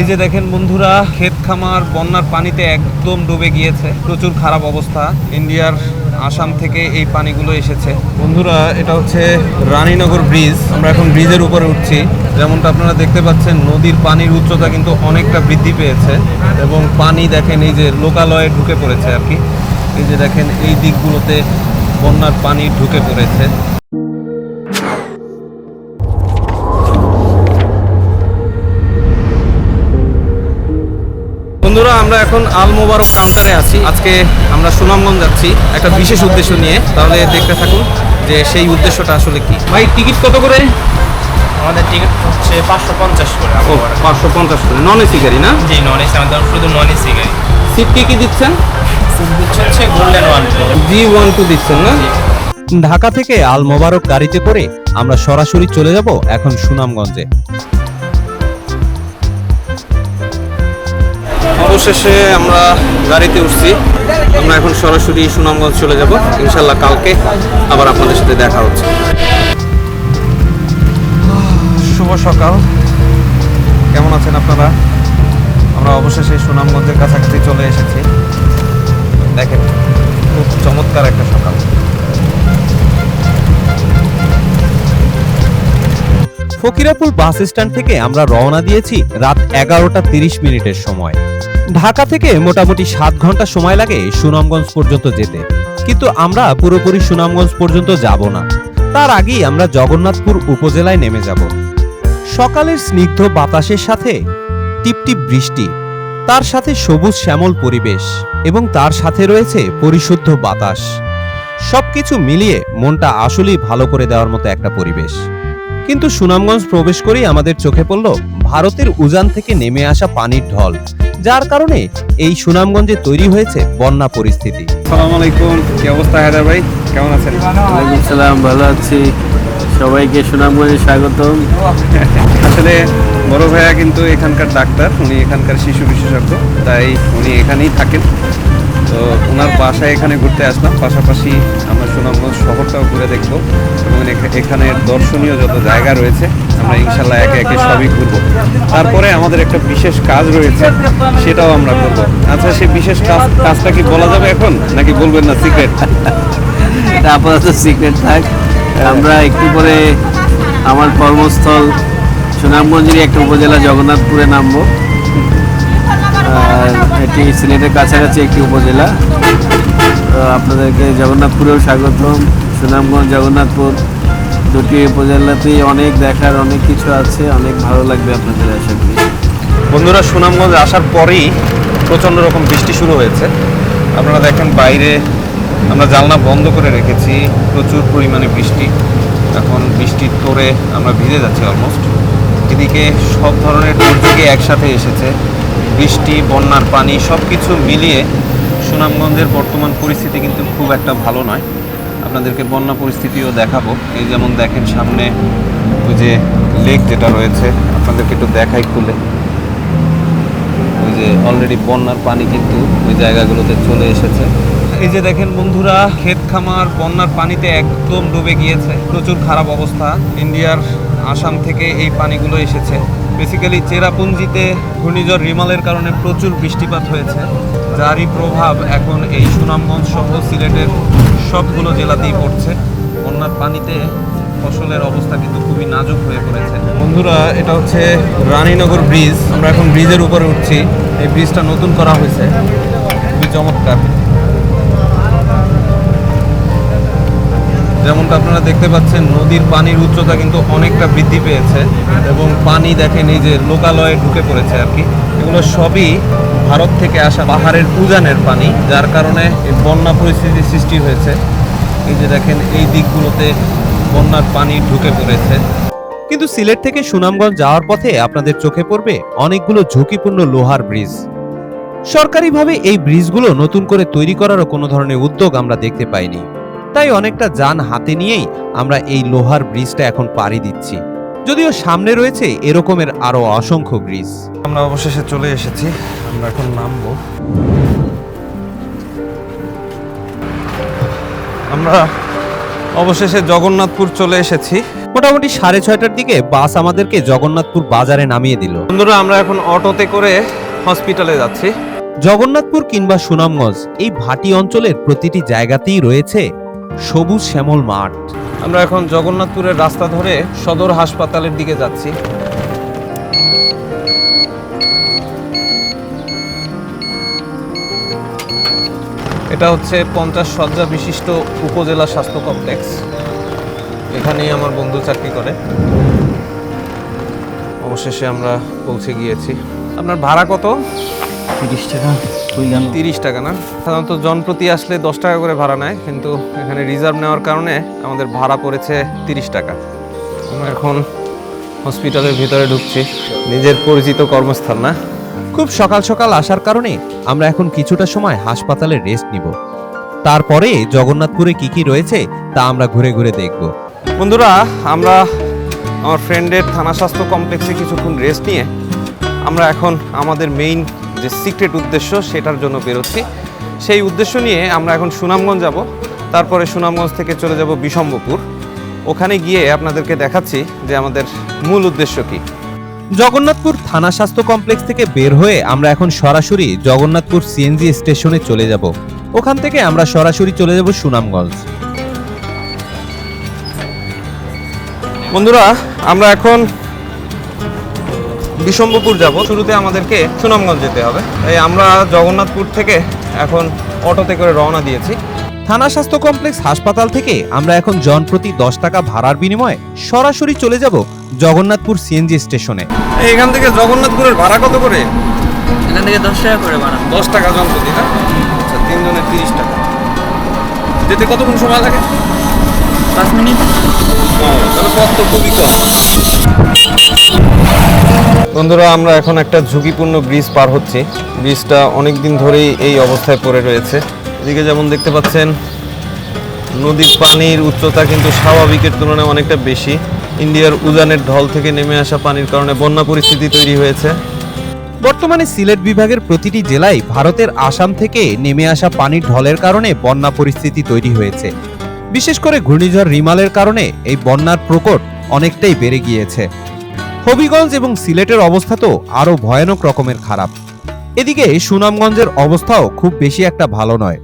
এই যে দেখেন বন্ধুরা, ক্ষেত খামার, বন্যার পানিতে একদম ডুবে গিয়েছে। প্রচুর খারাপ অবস্থা। ইন্ডিয়ার আসাম থেকে এই পানিগুলো এসেছে। বন্ধুরা, এটা হচ্ছে রানীনগর ব্রিজ। আমরা এখন ব্রিজের উপরে উঠছি। যেমনটা আপনারা দেখতে পাচ্ছেন, নদীর পানির উচ্চতা কিন্তু অনেকটা বৃদ্ধি পেয়েছে এবং পানি দেখেন এই যে লোকালয়ে ঢুকে পড়েছে আর কি। এই যে দেখেন, এই দিকগুলোতে বন্যার পানি ঢুকে পড়েছে। এখন আল মোবারক কাউন্টারে আছি। আজকে আমরা সুনামগঞ্জ যাচ্ছি একটা বিশেষ উদ্দেশ্য নিয়ে। তাহলে দেখতে থাকুন যে সেই উদ্দেশ্যটা আসলে কি। ভাই টিকিট কত করে? আমাদের টিকিট হচ্ছে পাঁচশো পঞ্চাশ করে ও পাঁচশো পঞ্চাশ করে। নন এসি গাড়ি না? জি নন এসি আমাদের শুধু নন এসি গাড়ি। সিট কি কি দিচ্ছেন? দিচ্ছে হচ্ছে golden one G one two দিচ্ছেন না? ঢাকা থেকে আল মোবারক গাড়িতে করে আমরা সরাসরি চলে যাব এখন সুনামগঞ্জে। অবশেষে আমরা গাড়িতে উঠছি। আমরা এখন সরাসরি সুনামগঞ্জ চলে যাব। ইনশাল্লাহ কালকে আবার আপনাদের সাথে দেখা হচ্ছে। শুভ সকাল। কেমন আছেন আপনারা? আমরা অবশেষে সুনামগঞ্জের কাছাকাছি চলে এসেছি। দেখেন, খুব চমৎকার একটা সকাল। ফকিরাপুল বাস স্ট্যান্ড থেকে আমরা রওনা দিয়েছি রাত এগারোটা তিরিশ মিনিটের সময়। ঢাকা থেকে মোটামুটি সাত ঘণ্টা সময় লাগে সুনামগঞ্জ পর্যন্ত যেতে। কিন্তু আমরা পুরোপুরি সুনামগঞ্জ পর্যন্ত যাব না। তার আগেই আমরা জগন্নাথপুর উপজেলায় নেমে যাব। সকালের স্নিগ্ধ বাতাসের সাথে টিপটিপ বৃষ্টি, তার সাথে সবুজ শ্যামল পরিবেশ এবং তার সাথে রয়েছে পরিশুদ্ধ বাতাস। সবকিছু মিলিয়ে মনটা আসলেই ভালো করে দেওয়ার মতো একটা পরিবেশ। কিন্তু সুনামগঞ্জ প্রবেশ করেই আমাদের চোখে পড়ল ভারতের উজান থেকে নেমে আসা পানির ঢল যার কারণে এই সুনামগঞ্জে তৈরি হয়েছে বন্যা পরিস্থিতি। আসসালামু আলাইকুম কি অবস্থা হায়দার ভাই? কেমন আছেন? ওয়ালাইকুম সালাম ভালো আছি। সবাইকে সুনামগঞ্জে স্বাগতম। আসলে বড় ভাইয়া কিন্তু এখানকার ডাক্তার উনি এখানকার শিশু বিশেষজ্ঞ তাই উনি এখানেই থাকেন। তো ওনার বাসায় এখানে ঘুরতে আসলাম পাশাপাশি আমরা সুনামগঞ্জ শহরটাও ঘুরে দেখব। এবং এখা- এখানের দর্শনীয় যত জায়গা রয়েছে আমরা ইনশাল্লাহ একে একে সবই ঘুরবো। তারপরে আমাদের একটা বিশেষ কাজ রয়েছে সেটাও আমরা করব। আচ্ছা সেই বিশেষ কাজ কাজটা কি বলা যাবে এখন নাকি বলবেন না সিক্রেট? আপাতত সিক্রেট থাক। আমরা একটু পরে আমার কর্মস্থল সুনামগঞ্জেরই একটা উপজেলা জগন্নাথপুরে নামবো। আর এটি সিলেটের কাছাকাছি একটি উপজেলা। আপনাদেরকে জগন্নাথপুরেও স্বাগতম সুনামগঞ্জ জগন্নাথপুর। দুটি উপজেলাতেই অনেক দেখার, অনেক কিছু আছে। অনেক ভালো লাগবে আপনাদের আশা করি। বন্ধুরা, সুনামগঞ্জ আসার পরেই প্রচণ্ড রকম বৃষ্টি শুরু হয়েছে। আপনারা দেখেন বাইরে আমরা জানলা বন্ধ করে রেখেছি। প্রচুর পরিমাণে বৃষ্টি। এখন বৃষ্টির তোরে আমরা ভিজে যাচ্ছি অলমোস্ট এদিকে সব ধরনের দুর্যোগে একসাথে এসেছে। বৃষ্টি, বন্যার পানি সব কিছু মিলিয়ে সুনামগঞ্জের বর্তমান পরিস্থিতি কিন্তু খুব একটা ভালো নয়। আপনাদেরকে বন্যা পরিস্থিতিও দেখাবো। এই যেমন দেখেন সামনে ওই যে লেক যেটা রয়েছে, আপনাদেরকে একটু দেখাই খুলে। ওই যে অলরেডি বন্যার পানি কিন্তু ওই জায়গাগুলোতে চলে এসেছে। এই যে দেখেন বন্ধুরা, ক্ষেত খামার, বন্যার পানিতে একদম ডুবে গিয়েছে। প্রচুর খারাপ অবস্থা। ইন্ডিয়ার আসাম থেকে এই পানিগুলো এসেছে। বেসিক্যালি চেরাপুঞ্জিতে ঘূর্ণিঝড় রিমালের কারণে প্রচুর বৃষ্টিপাত হয়েছে। যারই প্রভাব এখন এই সুনামগঞ্জ সহ সিলেটের সবগুলো জেলাতেই পড়ছে। বন্যার পানিতে ফসলের অবস্থা কিন্তু খুবই নাজুক হয়ে পড়েছে। বন্ধুরা, এটা হচ্ছে রানীনগর ব্রিজ। আমরা এখন ব্রিজের উপরে উঠছি। এই ব্রিজটা নতুন করা হয়েছে। খুবই চমৎকার। যেমনটা আপনারা দেখতে পাচ্ছেন, নদীর পানির উচ্চতা কিন্তু অনেকটা বৃদ্ধি পেয়েছে। এবং পানি দেখেন, এই যে লোকালয়ে ঢুকে পড়েছে আর কি। এগুলো সবই ভারত থেকে আসা পাহাড়ের উজানের পানি, যার কারণে বন্যা পরিস্থিতি সৃষ্টি হয়েছে। এই যে দেখেন, এই দিকগুলোতে বন্যার পানি ঢুকে পড়েছে। কিন্তু সিলেট থেকে সুনামগঞ্জ যাওয়ার পথে আপনাদের চোখে পড়বে অনেকগুলো ঝুঁকিপূর্ণ লোহার ব্রিজ। সরকারিভাবে এই ব্রিজগুলো নতুন করে তৈরি করারও কোনো ধরনের উদ্যোগ আমরা দেখতে পাইনি। তাই অনেকটা যান হাতে নিয়েই আমরা এই লোহার ব্রিজটা এখন পাড়ি দিচ্ছি। যদিও সামনে রয়েছে এরকমের আরও অসংখ্য ব্রিজ আমরা অবশেষে চলে এসেছি আমরা এখন নামবো। আমরা অবশেষে জগন্নাথপুর চলে এসেছি। মোটামুটি সাড়ে ছয়টার দিকে বাস আমাদেরকে জগন্নাথপুর বাজারে নামিয়ে দিল। বন্ধুরা আমরা এখন অটোতে করে হসপিটালে যাচ্ছি। জগন্নাথপুর কিংবা সুনামগঞ্জ এই ভাটি অঞ্চলের প্রতিটি জায়গাতেই রয়েছে সবুজ শ্যামল মাঠ। আমরা এখন জগন্নাথপুরের রাস্তা ধরে সদর হাসপাতালের দিকে যাচ্ছি। এটা হচ্ছে পঞ্চাশ শয্যা বিশিষ্ট উপজেলা স্বাস্থ্য কমপ্লেক্স। এখানেই আমার বন্ধু চাকরি করে। অবশেষে আমরা পৌঁছে গিয়েছি। আপনার ভাড়া কত? তিরিশ টাকা গেল তিরিশ টাকা না? সাধারণত জনপ্রতি আসলে দশ টাকা করে ভাড়া নেয়, কিন্তু এখানে রিজার্ভ নেওয়ার কারণে আমাদের ভাড়া পড়েছে তিরিশ টাকা। আমরা এখন হসপিটালের ভিতরে ঢুকছি, নিজের পরিচিত কর্মস্থান না? খুব সকাল সকাল আসার কারণে আমরা এখন কিছুটা সময় হাসপাতালে রেস্ট নিব। তারপরে জগন্নাথপুরে কি কি রয়েছে তা আমরা ঘুরে ঘুরে দেখব। বন্ধুরা, আমরা আমার ফ্রেন্ডের থানা স্বাস্থ্য কমপ্লেক্সে কিছুক্ষণ রেস্ট নিয়ে আমরা এখন আমাদের মেইন যে সিক্রেট উদ্দেশ্য সেটার জন্য বেরোচ্ছি। সেই উদ্দেশ্য নিয়ে আমরা এখন সুনামগঞ্জ যাব। তারপরে সুনামগঞ্জ থেকে চলে যাব বিশম্বপুর ওখানে গিয়ে আপনাদেরকে দেখাচ্ছি যে আমাদের মূল উদ্দেশ্য কী। জগন্নাথপুর থানা স্বাস্থ্য কমপ্লেক্স থেকে বের হয়ে আমরা এখন সরাসরি জগন্নাথপুর সিএনজি স্টেশনে চলে যাব। ওখান থেকে আমরা সরাসরি চলে যাব সুনামগঞ্জ। বন্ধুরা আমরা এখন বিশম্বপুর যাব। শুরুতে আমাদেরকে সুনামগঞ্জ যেতে হবে। এই আমরা জগন্নাথপুর থেকে এখন অটোতে করে রওনা দিয়েছি। থানা স্বাস্থ্য কমপ্লেক্স হাসপাতাল থেকে আমরা এখন জনপ্রতি দশ টাকা ভাড়ার বিনিময়ে সরাসরি চলে যাব জগন্নাথপুর সিএনজি স্টেশনে। এখান থেকে জগন্নাথপুরের ভাড়া কত করে? এখান থেকে দশ টাকা করে বানাবো দশ টাকা জনপ্রতি না? আচ্ছা তিনজনের তিরিশ টাকা। যেতে কতক্ষণ সময় লাগে? পাঁচ মিনিট। ও, তাহলে পথ তো খুবই কম। বন্ধুরা, আমরা এখন একটা ঝুঁকিপূর্ণ ব্রিজ পার হচ্ছি। ব্রিজটা অনেক দিন ধরেই এই অবস্থায় পড়ে রয়েছে। এদিকে যেমন দেখতে পাচ্ছেন, নদীর পানির উচ্চতা কিন্তু স্বাভাবিকের তুলনায় অনেকটা বেশি। ইন্ডিয়ার উজানের ঢল থেকে নেমে আসা পানির কারণে বন্যা পরিস্থিতি তৈরি হয়েছে। বর্তমানে সিলেট বিভাগের প্রতিটি জেলায় ভারতের আসাম থেকে নেমে আসা পানির ঢলের কারণে বন্যা পরিস্থিতি তৈরি হয়েছে। বিশেষ করে ঘূর্ণিঝড় রিমালের কারণে এই বন্যার প্রকট অনেকটাই বেড়ে গিয়েছে। হবিগঞ্জ এবং সিলেটের অবস্থা তো আরও ভয়ানক রকমের খারাপ। এদিকে সুনামগঞ্জের অবস্থাও খুব বেশি একটা ভালো নয়।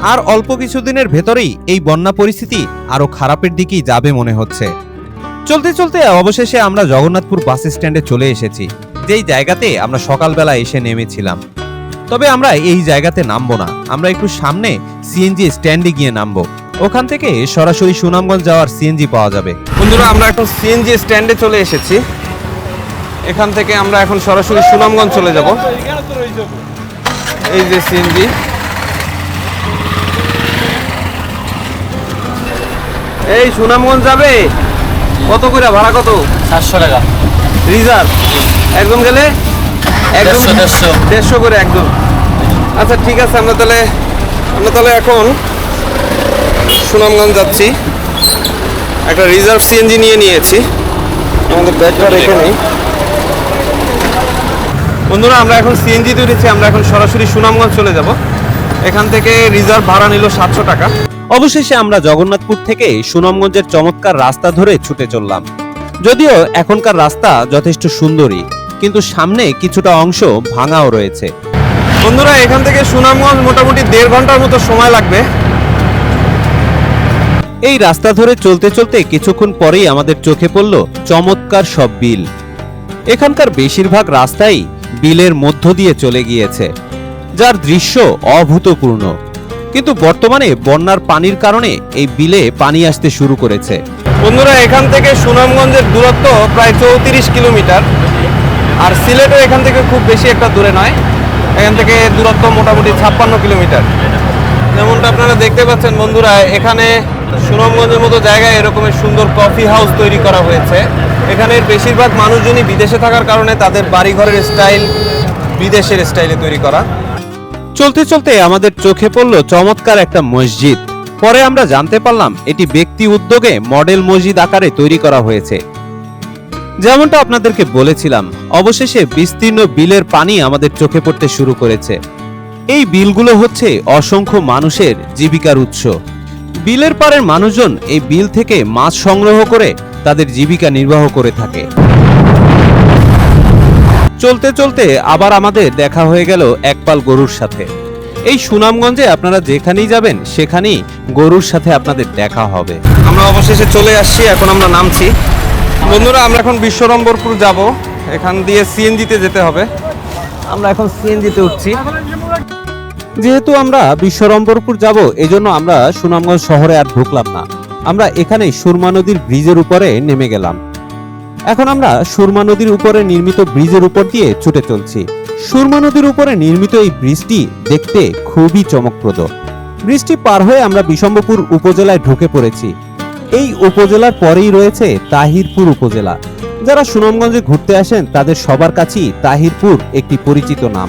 আর অল্প কিছুদিনের ভেতরেই এই বন্যা পরিস্থিতি আরও খারাপের দিকেই যাবে মনে হচ্ছে। চলতে চলতে অবশেষে আমরা জগন্নাথপুর বাস স্ট্যান্ডে চলে এসেছি। যেই জায়গাতে আমরা সকালবেলা এসে নেমেছিলাম। তবে আমরা এই জায়গাতে নামবো না। আমরা একটু সামনে সিএনজি স্ট্যান্ডে গিয়ে নামবো। ওখান থেকে সরাসরি সুনামগঞ্জ যাওয়ার সিএনজি পাওয়া যাবে। বন্ধুরা আমরা এখন সিএনজি স্ট্যান্ডে চলে এসেছি। এখান থেকে আমরা এখন সরাসরি সুনামগঞ্জ চলে যাব। এই যে সিএনজি এই সুনামগঞ্জ যাবে? কত করে? ভাড়া কত? সাতশো টাকা। রিজার্ভ? একদম গেলে? একদম দেড়শো, করে একদম। আচ্ছা ঠিক আছে আমরা তাহলে আমরা তাহলে এখন সুনামগঞ্জ যাচ্ছি। একটা রিজার্ভ সিএনজি নিয়ে নিয়েছি। আমাদের ব্যাগটা রেখে নেই। বন্ধুরা আমরা এখন সিএনজি তুলেছি আমরা এখন সরাসরি সুনামগঞ্জ চলে যাব। এখান থেকে রিজার্ভ ভাড়া নিল সাতশো টাকা। অবশেষে আমরা জগন্নাথপুর থেকে সুনামগঞ্জের চমৎকার রাস্তা ধরে ছুটে চললাম। যদিও এখনকার রাস্তা যথেষ্ট সুন্দরী কিন্তু সামনে কিছুটা অংশ ভাঙাও রয়েছে। বন্ধুরা এখান থেকে সুনামগঞ্জ মোটামুটি দেড় ঘণ্টার মতো সময় লাগবে। এই রাস্তা ধরে চলতে চলতে কিছুক্ষণ পরেই আমাদের চোখে পড়ল চমৎকার সব বিল। এখানকার বেশিরভাগ রাস্তাই বিলের মধ্য দিয়ে চলে গিয়েছে, যার দৃশ্য অভূতপূর্ণ। কিন্তু বর্তমানে বন্যার পানির কারণে এই বিলে পানি আসতে শুরু করেছে। বন্ধুরা, এখান থেকে সুনামগঞ্জের দূরত্ব প্রায় চৌত্রিশ কিলোমিটার। আর সিলেটও এখান থেকে খুব বেশি একটা দূরে নয়। এখান থেকে দূরত্ব মোটামুটি ছাপ্পান্ন কিলোমিটার। যেমনটা আপনারা দেখতে পাচ্ছেন বন্ধুরা, এখানে সুনামগঞ্জের মতো জায়গায় এরকমের সুন্দর কফি হাউস তৈরি করা হয়েছে। এখানের বেশিরভাগ মানুষজনই বিদেশে থাকার কারণে তাদের বাড়িঘরের স্টাইল বিদেশের স্টাইলে তৈরি করা। চলতে চলতে আমাদের চোখে পড়ল চমৎকার একটা মসজিদ। পরে আমরা জানতে পারলাম এটি ব্যক্তি উদ্যোগে মডেল মসজিদ আকারে তৈরি করা হয়েছে। যেমনটা আপনাদেরকে বলেছিলাম, অবশেষে বিস্তীর্ণ বিলের পানি আমাদের চোখে পড়তে শুরু করেছে। এই বিলগুলো হচ্ছে অসংখ্য মানুষের জীবিকার উৎস। বিলের পাড়ের মানুষজন এই বিল থেকে মাছ সংগ্রহ করে তাদের জীবিকা নির্বাহ করে থাকে। চলতে চলতে আবার আমাদের দেখা হয়ে গেল একপাল গরুর সাথে। এই সুনামগঞ্জে আপনারা যেখানেই যাবেন, সেখানেই গরুর সাথে আপনাদের দেখা হবে। আমরা অবশেষে চলে আসছি, এখন আমরা নামছি। বন্ধুরা, আমরা এখন বিশ্বরম্বরপুর যাব। এখান দিয়ে সিএনজিতে যেতে হবে। আমরা এখন সিএনজিতে উঠছি। যেহেতু আমরা বিশ্বরম্বরপুর যাব, এজন্য আমরা সুনামগঞ্জ শহরে আর ঢুকলাম না। আমরা এখানে সুরমা নদীর ব্রিজের উপরে নেমে গেলাম। এখন আমরা সুরমা নদীর উপরে নির্মিত ব্রিজের উপর দিয়ে ছুটে চলছি। সুরমা নদীর উপরে নির্মিত এই ব্রিজটি দেখতে খুবই চমকপ্রদ। ব্রিজটি পার হয়ে আমরা বিশম্বপুর উপজেলায় ঢুকে পড়েছি। এই উপজেলার পরেই রয়েছে তাহিরপুর উপজেলা। যারা সুনামগঞ্জে ঘুরতে আসেন, তাদের সবার কাছেই তাহিরপুর একটি পরিচিত নাম।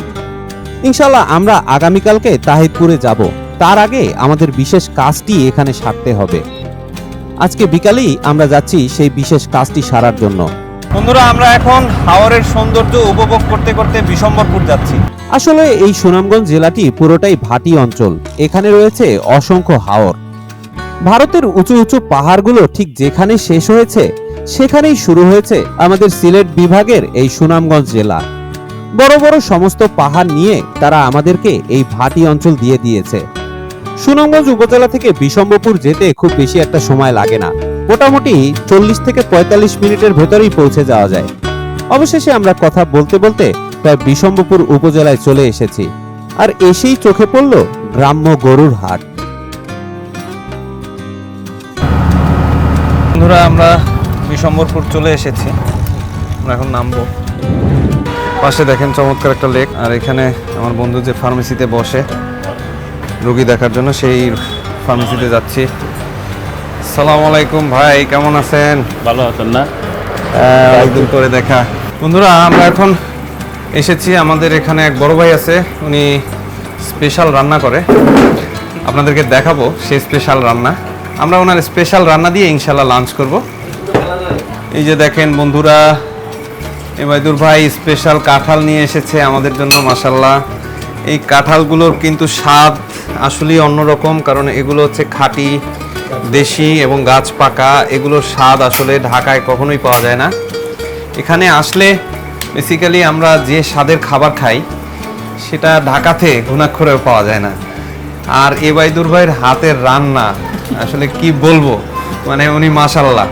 ইনশাল্লাহ আমরা আগামীকালকে তাহিরপুরে যাব। তার আগে আমাদের বিশেষ কাজটি এখানে সারতে হবে। আজকে বিকালেই আমরা যাচ্ছি সেই বিশেষ কাজটি সারার জন্য। বন্ধুরা আমরা এখন হাওরের সৌন্দর্য উপভোগ করতে করতে বিশম্বরপুর যাচ্ছি। আসলে এই সুনামগঞ্জ জেলাটি পুরোটাই ভাটি অঞ্চল। এখানে রয়েছে অসংখ্য হাওর। ভারতের উঁচু উঁচু পাহাড়গুলো ঠিক যেখানে শেষ হয়েছে সেখানেই শুরু হয়েছে আমাদের সিলেট বিভাগের এই সুনামগঞ্জ জেলা। বড় বড় সমস্ত পাহাড় নিয়ে তারা আমাদেরকে এই ভাটি অঞ্চল দিয়ে দিয়েছে। সুনামগঞ্জ উপজেলা থেকে বিশম্বপুর যেতে খুব বেশি একটা সময় লাগে না। মোটামুটি চল্লিশ থেকে পঁয়তাল্লিশ মিনিটের ভেতরেই পৌঁছে যাওয়া যায়। অবশেষে আমরা কথা বলতে বলতে প্রায় বিশম্বপুর উপজেলায় চলে এসেছি। আর এসেই চোখে পড়ল গ্রাম্য গরুর হাট। বন্ধুরা, আমরা বিশম্বরপুর চলে এসেছি। আমরা এখন নামবো। পাশে দেখেন চমৎকার একটা লেক। আর এখানে আমার বন্ধু যে ফার্মেসিতে বসে রুগী দেখার জন্য সেই ফার্মেসিতে যাচ্ছি। সালাম আলাইকুম ভাই কেমন আছেন? ভালো আছেন না? একদিন করে দেখা। বন্ধুরা আমরা এখন এসেছি আমাদের এখানে এক বড় ভাই আছে উনি স্পেশাল রান্না করে। আপনাদেরকে দেখাবো সেই স্পেশাল রান্না। আমরা ওনার স্পেশাল রান্না দিয়ে ইনশাল্লাহ লাঞ্চ করব। এই যে দেখেন বন্ধুরা এবাইদুর ভাই স্পেশাল কাঁঠাল নিয়ে এসেছে আমাদের জন্য মাসাল্লাহ এই কাঁঠালগুলোর কিন্তু স্বাদ আসলেই অন্যরকম, কারণ এগুলো হচ্ছে খাঁটি, দেশি এবং গাছ পাকা। এগুলোর স্বাদ আসলে ঢাকায় কখনোই পাওয়া যায় না। এখানে আসলে বেসিক্যালি আমরা যে স্বাদের খাবার খাই, সেটা ঢাকাতে ঘুণাক্ষরেও পাওয়া যায় না। আর এবাইদুর ভাইয়ের হাতের রান্না, আসলে কি বলব? মানে উনি মাসাল্লাহ